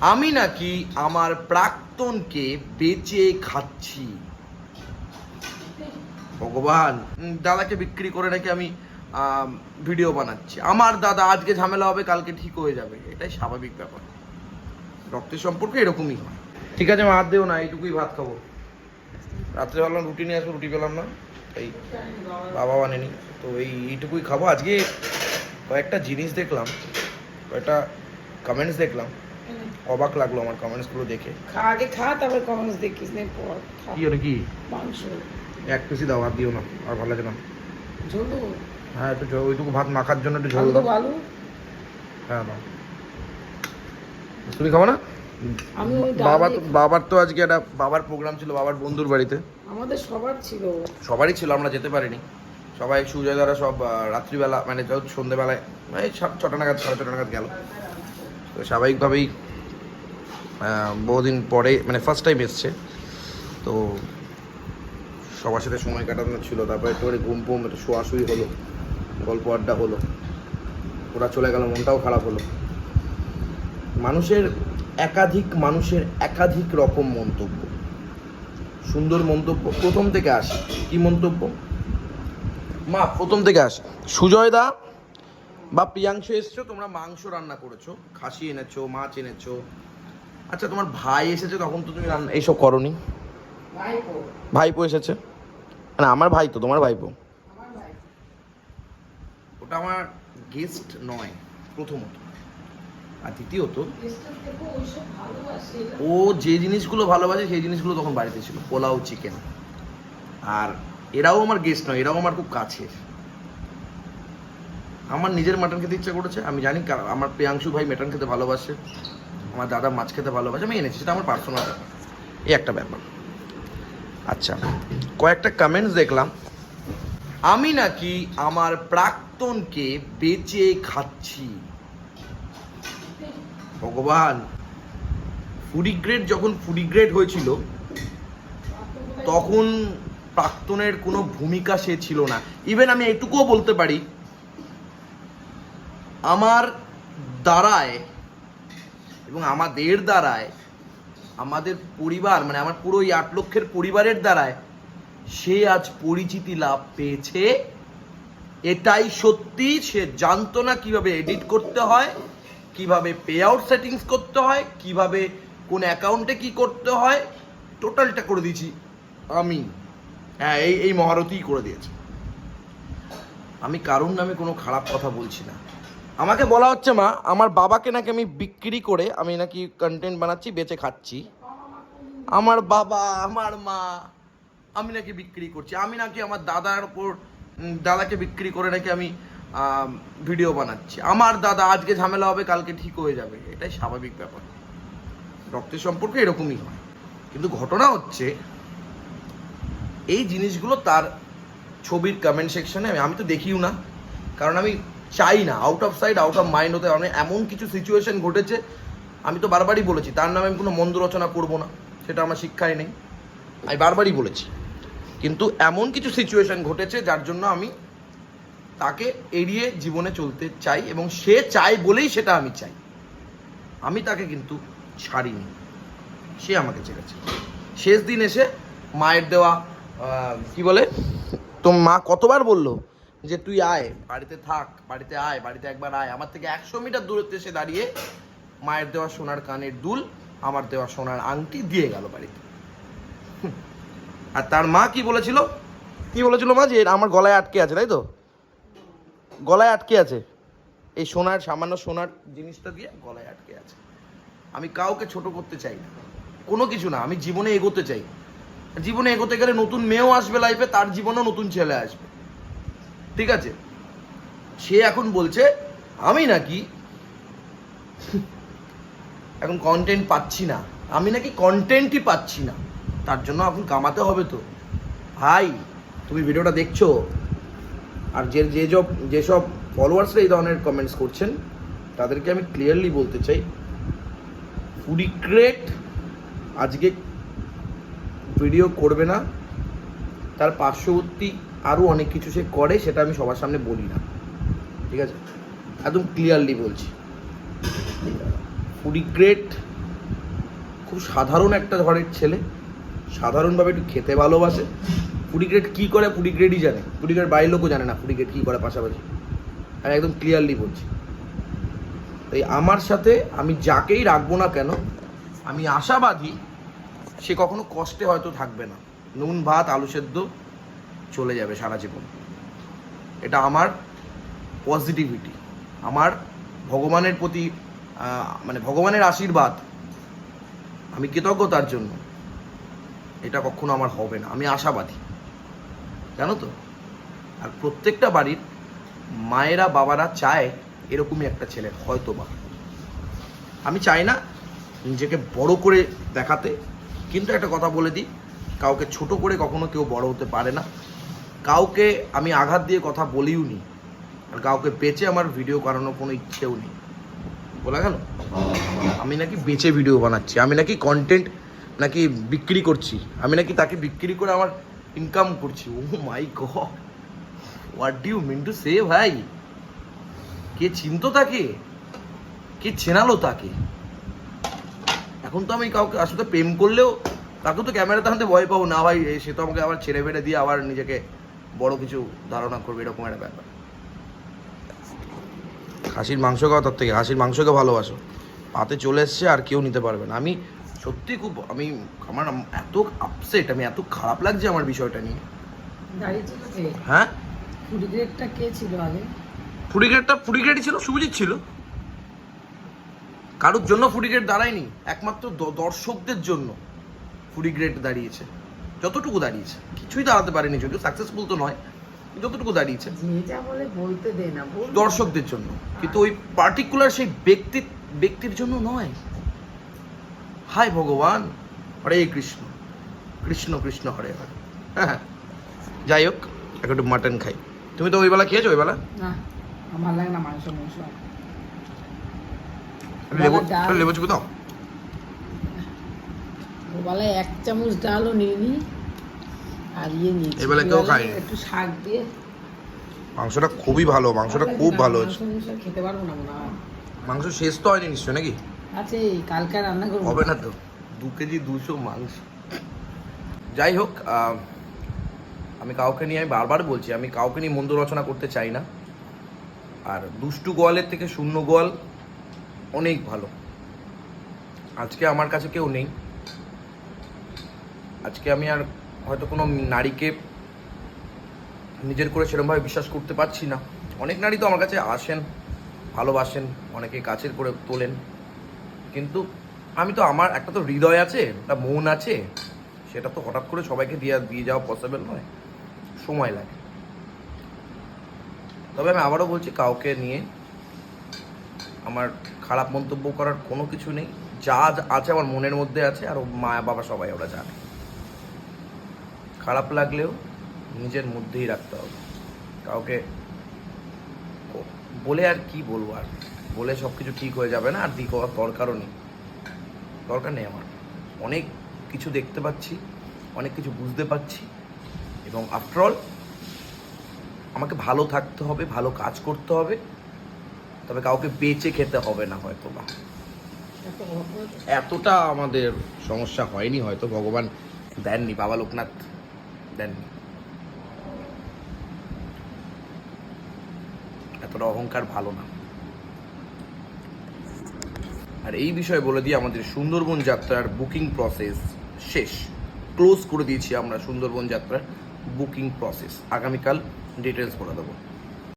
আমি নাকি আমার প্রাক্তনকে বেচে খাচ্ছি। ভগবান দাদাকে বিক্রি করে নাকি আমি ভিডিও বানাচ্ছি। আমার দাদা, আজকে ঝামেলা হবে, কালকে ঠিক হয়ে যাবে। এটাই স্বাভাবিক ব্যাপার। রক্তের সম্পর্ক এরকমই হয়। ঠিক আছে, মা, হাত দেও না, এইটুকুই ভাত খাব। রাত্রে ভাবলাম রুটি নিয়ে আসব, রুটি পেলাম না। এই বাবা বানেনি তো এই, এইটুকুই খাব। আজকে কয়েকটা জিনিস দেখলাম, কয়েকটা কমেন্টস দেখলাম। অবাক লাগল আমার কমেন্টসগুলো দেখে। খা আগে খা তারপর কমেন্টস দেখিস নে পর কি হলো কি মাংস। এক পিসি দাও আর দিও না আর ভালো লাগে না। ঝোল? হ্যাঁ একটু ঝোল- ওইটুকু ভাত মাখার জন্য একটু ঝোল দাও। আলু? হ্যাঁ দাও। তুমি খাব না? আমি বাবা তো বাবার তো আজকে একটা বাবার প্রোগ্রাম ছিল বাবার বন্ধুর বাড়িতে। আমাদের সবার ছিল। সবারই ছিল আমরা যেতে পারিনি। সবাই সুজয় দ্বারা সব রাত্রিবেলা মানে এই সাত ছটা নাগাদ সাড়ে ছটা নাগাদ গেল। তো স্বাভাবিকভাবেই বহুদিন পরে মানে ফার্স্ট টাইম এসছে। তো সবার সাথে সময় কাটানো ছিল, তারপরে একটু ঘুম ফুম একটু শোয়াশুয়ি হলো, গল্প আড্ডা হলো। ওরা চলে গেল, মনটাও খারাপ হলো। মানুষের একাধিক মানুষের একাধিক রকম মন্তব্য। সুন্দর মন্তব্য, প্রথম থেকে আসে। কি মন্তব্য? মা, প্রথম থেকে আসে। সুজয় দা বা প্রিয়াংশু এসছো, তোমরা মাংস রান্না করেছ, খাসি এনেছো, মাছ এনেছো আচ্ছা তোমার ভাই এসেছে তখন তো তুমি রান্না এইসব করনি? ভাইপো এসেছে? না, আমার ভাই তো, তোমার ভাইপো? ভাই ওটা আমার গেস্ট নয়, প্রথমত। আর দ্বিতীয়ত, ও যে জিনিসগুলো ভালোবাসে সেই জিনিসগুলো তখন বাড়িতে ছিল, পোলাও চিকেন আর এরাও আমার গেস্ট নয়, এরাও আমার খুব কাছের। আমার নিজের মাটন খেতে ইচ্ছা করেছে, আমি জানি আমার প্রিয়াংশু ভাই মাটন খেতে ভালোবাসে। আমার দাদা মাছ খেতে ভালোবাসে, আমি এনেছি, সেটা আমার পার্সোনাল ব্যাপার। এই একটা ব্যাপার। আচ্ছা কয়েকটা কমেন্টস দেখলাম। আমি নাকি আমার প্রাক্তনকে বেচে খাচ্ছি। ভগবান ফুডিগ্রেড যখন ফুডিগ্রেড হয়েছিল, তখন প্রাক্তনের কোনো ভূমিকা সে ছিল না। ইভেন আমি এটুকুও বলতে পারি, আমার দ্বারায় এবং আমাদের দ্বারায়, আমাদের পরিবার মানে আমার পুরো এই আট লক্ষের পরিবারের দ্বারায়, সে আজ পরিচিতি লাভ পেয়েছে। এটাই সত্যি, সে জানতো না কীভাবে এডিট করতে হয়, কীভাবে পে আউট সেটিংস করতে হয়, কীভাবে কোন অ্যাকাউন্টে কি করতে হয়। টোটালটা করে দিয়েছি আমি। হ্যাঁ এই এই মহারথীই করে দিয়েছে। আমি কারুর নামে কোনো খারাপ কথা বলছি না। আমাকে বলা হচ্ছে, মা, আমার বাবাকে নাকি আমি বিক্রি করে আমি নাকি কন্টেন্ট বানাচ্ছি, বেচে খাচ্ছি। আমার বাবা, আমার মা, আমি নাকি বিক্রি করছি। আমি নাকি আমার দাদার উপর দাদাকে বিক্রি করে নাকি আমি ভিডিও বানাচ্ছি। আমার দাদা, আজকে ঝামেলা হবে, কালকে ঠিক হয়ে যাবে। এটাই স্বাভাবিক ব্যাপার। রক্তের সম্পর্ক এরকমই হয়। কিন্তু ঘটনা হচ্ছে, এই জিনিসগুলো তার ছবির কমেন্ট সেকশনে আমি তো দেখিও না। কারণ আমি চাই না out of side out of mind হতে মানে এমন কিছু সিচুয়েশন ঘটেছে, আমি তো বারবারই বলেছি, তার নামে আমি কোনো মন্দ রচনা করব না, সেটা আমার শিক্ষায় নেই। আমি বারবারই বলেছি। কিন্তু এমন কিছু সিচুয়েশন ঘটেছে, যার জন্য আমি তাকে এড়িয়ে জীবনে চলতে চাই, এবং সে চায় বলেই সেটা আমি চাই। আমি তাকে কিন্তু ছাড়িনি। সে আমাকে ছেড়েছে। শেষ দিন এসে মায়ের দেওয়া কি বলে? তো মা কতবার বলল যে তুই আয়, বাড়িতে থাক, বাড়িতে আয়, বাড়িতে একবার আয়। আমার থেকে একশো মিটার দূরত্বে এসে দাঁড়িয়ে মায়ের দেওয়া সোনার কানের দুল, আমার দেওয়া সোনার আংটি দিয়ে গেল বাড়িতে। আর তার মা কি বলেছিল? কি বলেছিল মা? যে আমার গলায় আটকে আছে, তাই তো? গলায় আটকে আছে। এই সোনার, সামান্য সোনার জিনিসটা দিয়ে গলায় আটকে আছে। আমি কাউকে ছোট করতে চাই না। কোনো কিছু না, আমি জীবনে এগোতে চাই। জীবনে এগোতে গেলে নতুন মেয়েও আসবে লাইফে তার জীবনেও নতুন ছেলে আসবে। ঠিক আছে? সে এখন বলছে, আমি নাকি এখন কন্টেন্ট পাচ্ছি না। আমি নাকি কন্টেন্টই পাচ্ছি না। তার জন্য এখন কামাতে হবে তো। ভাই, তুমি ভিডিওটা দেখছ? আর যে যে সব যেসব ফলোয়ার্সরা এই ধরনের কমেন্টস করছেন, তাদেরকে আমি ক্লিয়ারলি বলতে চাই ফুডিক্রেট আজকে ভিডিও করবে না। তার পার্শ্ববর্তী আরও অনেক কিছু সে করে, সেটা আমি সবার সামনে বলি না। ঠিক আছে? একদম ক্লিয়ারলি বলছি। ফুডিগ্রেট খুব সাধারণ একটা ঘরের ছেলে, সাধারণভাবে একটু খেতে ভালোবাসে। ফুডি গ্রেড কী করে? ফুডি গ্রেডই জানে। ফুডি গ্রেড বাইরের লোকও জানে না ফুডি গ্রেড কী করে পাশাপাশি। আমি একদম ক্লিয়ারলি বলছি। তাই আমার সাথে আমি যাকেই রাখব না কেন, আমি আশাবাদী সে কখনো কষ্টে হয়তো থাকবে না। নুন, ভাত, আলু সেদ্ধ চলে যাবে সারা জীবন। এটা আমার পজিটিভিটি আমার ভগবানের প্রতি মানে ভগবানের আশীর্বাদ, আমি কৃতজ্ঞতার জন্য এটা কখনো আমার হবে না। আমি আশাবাদী। জানো তো? আর প্রত্যেকটা বাড়ির মায়েরা, বাবারা চায় এরকমই একটা ছেলে হয়তো বা আমি চাই না নিজেকে বড় করে দেখাতে, কিন্তু একটা কথা বলে দিই, কাউকে ছোট করে কখনো কেউ বড় হতে পারে না। কাউকে আমি আঘাত দিয়ে কথা বলিও নি, আর কাউকে বেঁচে আমার ভিডিও করানোর কোনো ইচ্ছেও নেই। বলা গেল? আমি নাকি বেঁচে ভিডিও বানাচ্ছি, আমি নাকি কন্টেন্ট নাকি বিক্রি করছি, আমি নাকি তাকে বিক্রি করে আমার ইনকাম করছি। ও my god what do you mean to say ভাই? কে চিনতো তাকে? কে চেনালো তাকে? এখন তো আমি কাউকে আসলে প্রেম করলেও তাকে তো ক্যামেরাতে আনতে ভয় পাবো। না ভাই সে তো আমাকে আবার ছেড়ে ফেড়ে দিয়ে আবার নিজেকে বড় কিছু ধারণা করবে এরকম একটা ব্যাপার। খাসির মাংস খাওয়া তার থেকে খাসির মাংসকে ভালোবাসো। পাতে চলে এসছে আর কেউ নিতে পারবে না। আমি সত্যি খুব আমি আমার এত আপসেট আমি এত খারাপ লাগছে আমার বিষয়টা নিয়ে। হ্যাঁ? ফুড গ্রেডটা কে ছিল আগে? ফুডি গ্রেডটা ফুডি গ্রেডই ছিল শুভজিৎ ছিল। কারোর জন্য ফুডি গ্রেড দাঁড়ায়নি একমাত্র দর্শকদের জন্য ফুডি গ্রেড দাঁড়িয়েছে। যতটুকু দাঁড়িয়েছে। কিছুই দাঁড়াতে পারেনি যদিও সাকসেসফুল তো নয় যতটুকু দাঁড়িয়েছে। দর্শকদের জন্য। কিন্তু ওই পার্টিকুলার সেই ব্যক্তি ব্যক্তির জন্য নয়। হায় ভগবান হরে কৃষ্ণ। কৃষ্ণ কৃষ্ণ হরে হরে। হ্যাঁ যাই হোক এখন একটু মাটন খাই। তুমি তো ওই বেলা খেয়েছো ওই বেলা না আমার লাগে না মাংস মাংস। লেবু লেবু চুপি দাও। ওবেলায় এক চামচ ডালও নিয়ে নি আর ইয়ে নিয়েছি। এবেলা কেউ খায়নি। একটু শাক দিয়ে। মাংসটা খুবই ভালো মাংসটা খুব ভালো মাংস খেতে পারব না মনে হয়। মাংস শেষ তো হয়নি নিশ্চয় নাকি? আছে কালকে রান্না করব। হবে না তো। দু কেজি দুশো মাংস। যাই হোক আমি কাউকে নিয়ে আমি বারবার বলছি আমি কাউকে নিয়ে মন্দ রচনা করতে চাই না। আর দুষ্টু গোয়ালের থেকে শূন্য গোয়াল অনেক ভালো। আজকে আমার কাছে কেউ নেই। আজকে আমি আর হয়তো কোনো নারীকে নিজের করে সেরকমভাবে বিশ্বাস করতে পারছি না। অনেক নারী তো আমার কাছে আসেন, ভালোবাসেন, অনেকে কাছের করে তোলেন। কিন্তু আমি তো আমার একটা তো হৃদয় আছে, একটা মন আছে, সেটা তো হঠাৎ করে সবাইকে দিয়ে দিয়ে যাওয়া পসিবল নয়। সময় লাগে। তবে আমি আবারও বলছি, কাউকে নিয়ে আমার খারাপ মন্তব্য করার কোনো কিছু নেই। যা আছে আমার মনের মধ্যে আছে আর মা বাবা সবাই ওরা জানে। খারাপ লাগলেও নিজের মধ্যেই রাখতে হবে। কাউকে বলে আর কি বলব আর? বলে সব কিছু ঠিক হয়ে যাবে না, আর দিক হওয়ার দরকারও নেই। দরকার নেই আমার। অনেক কিছু দেখতে পাচ্ছি, অনেক কিছু বুঝতে পারছি এবং আফটারঅল আমাকে ভালো থাকতে হবে, ভালো কাজ করতে হবে। তবে কাউকে বেঁচে খেতে হবে না হয়তো বা। এতটা আমাদের সমস্যা হয়নি, হয়তো ভগবান দেননি, বাবা লোকনাথ দেননি এতটা অহংকার ভালো না। আর এই বিষয়ে বলে দিয়ে আমাদের সুন্দরবন যাত্রার বুকিং প্রসেস শেষ। ক্লোজ করে দিয়েছি আমরা সুন্দরবন যাত্রার বুকিং প্রসেস। আগামীকাল ডিটেলস বলে দেবো।